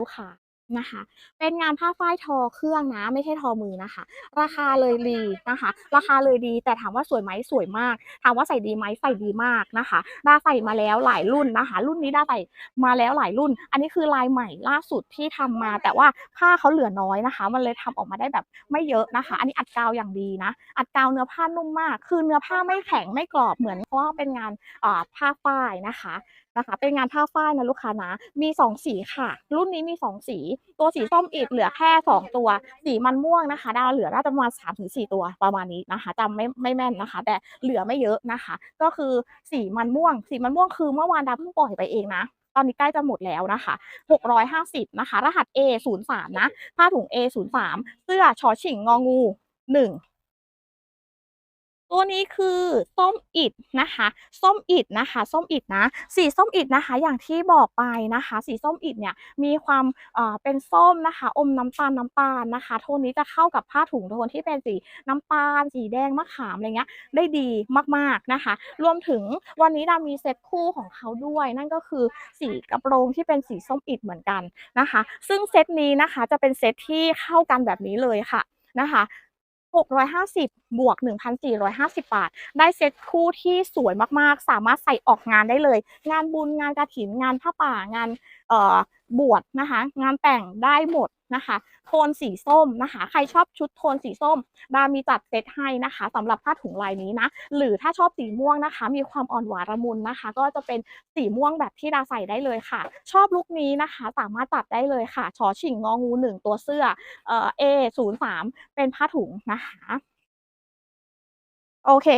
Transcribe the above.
ลูกค้า นะคะ เป็นงานผ้าฝ้ายทอเครื่องนะ ไม่ใช่ทอมือนะคะ ราคาเลยดีนะคะ ราคาเลยดี แต่ถามว่าสวยไหมสวยมาก ถามว่าใส่ดีไหมใส่ดีมากนะคะดาใส่มาแล้วหลายรุ่นนะคะ รุ่นนี้ดาใส่มาแล้วหลายรุ่น อันนี้คือลายใหม่ล่าสุดที่ทำมา แต่ว่าผ้าเขาเหลือน้อยนะคะ มันเลยทำออกมาได้แบบไม่เยอะนะคะ อันนี้อัดกาวอย่างดีนะ อัดกาวเนื้อผ้านุ่มมาก คือเนื้อผ้าไม่แข็งไม่กรอบเหมือนเพราะว่าเป็นงานผ้าฝ้ายนะคะนะคะเป็นงานผ้าฝ้ายนะลูกค้านะ มีสองสีค่ะ รุ่นนี้มีสองสีตัวสีส้มอีกเหลือแค่สองตัว สีมันม่วงนะคะ ดาวเหลือน่าจะประมาณสามถึงสี่ตัวประมาณนี้นะคะจำไม่ไม่แม่นนะคะ แต่เหลือไม่เยอะนะคะ ก็คือสีมันม่วง สีมันม่วงคือเมื่อวานดาวเพิ่งปล่อยไปเองนะตอนนี้ใกล้จะหมดแล้วนะคะ 650 นะคะ รหัส A 0 3นะ ผ้าถุง A 0 3เสื้อชอชิงงองูหนึ่ง ตัวนี้คือส้มอิฐนะคะ ส้มอิฐนะคะ ส้มอิฐนะ สีส้มอิฐนะคะ อย่างที่บอกไปนะคะ สีส้มอิฐเนี่ยมีความเอ่อเป็นส้มนะคะ อมน้ำตาลน้ำตาลนะคะ โทนนี้จะเข้ากับผ้าถุงโทนที่เป็นสีน้ำตาล สีแดงมะขามอะไรเงี้ย ได้ดีมากๆนะคะ รวมถึงวันนี้ดามีเซ็ตคู่ของเขาด้วย นั่นก็คือสีกระโปรงที่เป็นสีส้มอิฐเหมือนกันนะคะ ซึ่งเซ็ตนี้นะคะจะเป็นเซ็ตที่เข้ากันแบบนี้เลยค่ะนะคะ 650 บวก 1,450 บาท ได้เซ็ตคู่ที่สวยมากๆ สามารถใส่ออกงานได้เลย งานบุญงานกระถิน งานผ้าป่า งานเอ่อบวชนะคะ งานแต่งได้หมด นะคะ โทนสีส้มนะคะ ใครชอบชุดโทนสีส้มดามีจัดเซตให้นะคะสำหรับผ้าถุงลายนี้นะ หรือถ้าชอบสีม่วงนะคะ มีความอ่อนหวานละมุนนะคะ ก็จะเป็นสีม่วงแบบที่ดาใส่ได้เลยค่ะ ชอบลุคนี้นะคะ สามารถตัดได้เลยค่ะชอชิงงองูหนึ่งตัวเสื้อเอ่อ A 0 3เป็นผ้าถุงนะคะ โอเค